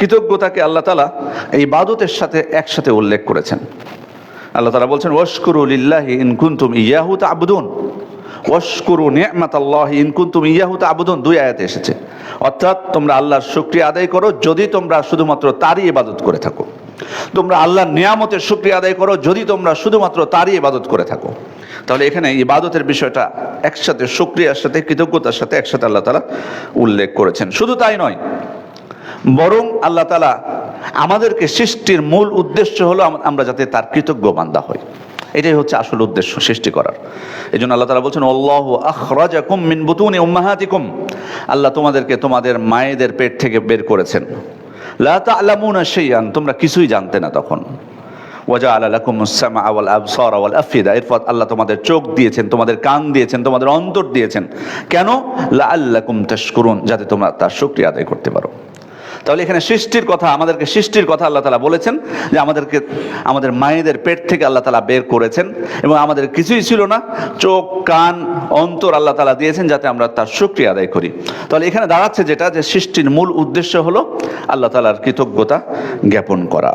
কৃতজ্ঞতাকে আল্লাহ তালা এই বাদতের সাথে একসাথে উল্লেখ করেছেন। আল্লাহ তালা বলছেন, ওয়াশকুরু লিল্লাহি ইন কুনতুম ইয়াহু তা'বুদুন। ওয়াশকুরু নি'মাতাল্লাহি ইন কুনতুম ইয়াহু দুই আয়াতে এসেছে। অর্থাৎ তোমরা আল্লাহর শুকরিয়া আদায় করো যদি তোমরা শুধুমাত্র তারই ইবাদত করে থাকো। তোমরা আল্লাহর নিয়ামতের শুক্রিয়া আদায় করো যদি তোমরা শুধুমাত্র তারই ইবাদত করে থাকো। তাহলে এখানে ইবাদতের বিষয়টা একসাথে, শুক্রিয়ার সাথে, কৃতজ্ঞতার সাথে একসাথে আল্লাহ তালা উল্লেখ করেছেন। শুধু তাই নয় বরং আল্লাহ তালা আমাদেরকে সৃষ্টির মূল উদ্দেশ্য হলো আমরা যাতে তার কৃতজ্ঞ বান্দা হই। এটাই হচ্ছে আসল উদ্দেশ্য সৃষ্টি করার। এই জন্য আল্লাহ তালা বলছেন অল্লাহ আখরাজাকুম মিন বুতুনি উম্মাহাতিকুম। আল্লাহ তোমাদেরকে তোমাদের মায়েদের পেট থেকে বের করেছেন। লা তা'লামুনা শাইআন, তোমরা কিছুই জানতে না তখন। ওয়াজা আলাকুম সামা আওয়াল আবসার আওয়াল আফিদা, এরপর আল্লাহ তোমাদের চোখ দিয়েছেন, তোমাদের কান দিয়েছেন, তোমাদের অন্তর দিয়েছেন। কেন? লা আল্লাকুম তাশকুরুন, যাতে তোমরা তার শুকরিয়া আদায় করতে পারো। তাহলে এখানে সৃষ্টির কথা, আমাদেরকে সৃষ্টির কথা আল্লাহ তালা বলেছেন যে আমাদেরকে, আমাদের মায়েদের পেট থেকে আল্লাহ তালা বের করেছেন এবং আমাদের কিছুই ছিল না, চোখ, কান, অন্তর আল্লাহ তালা দিয়েছেন যাতে আমরা তার শুক্রিয়া আদায় করি। তাহলে এখানে দাঁড়াচ্ছে যেটা, যে সৃষ্টির মূল উদ্দেশ্য হলো আল্লাহ তালার কৃতজ্ঞতা জ্ঞাপন করা।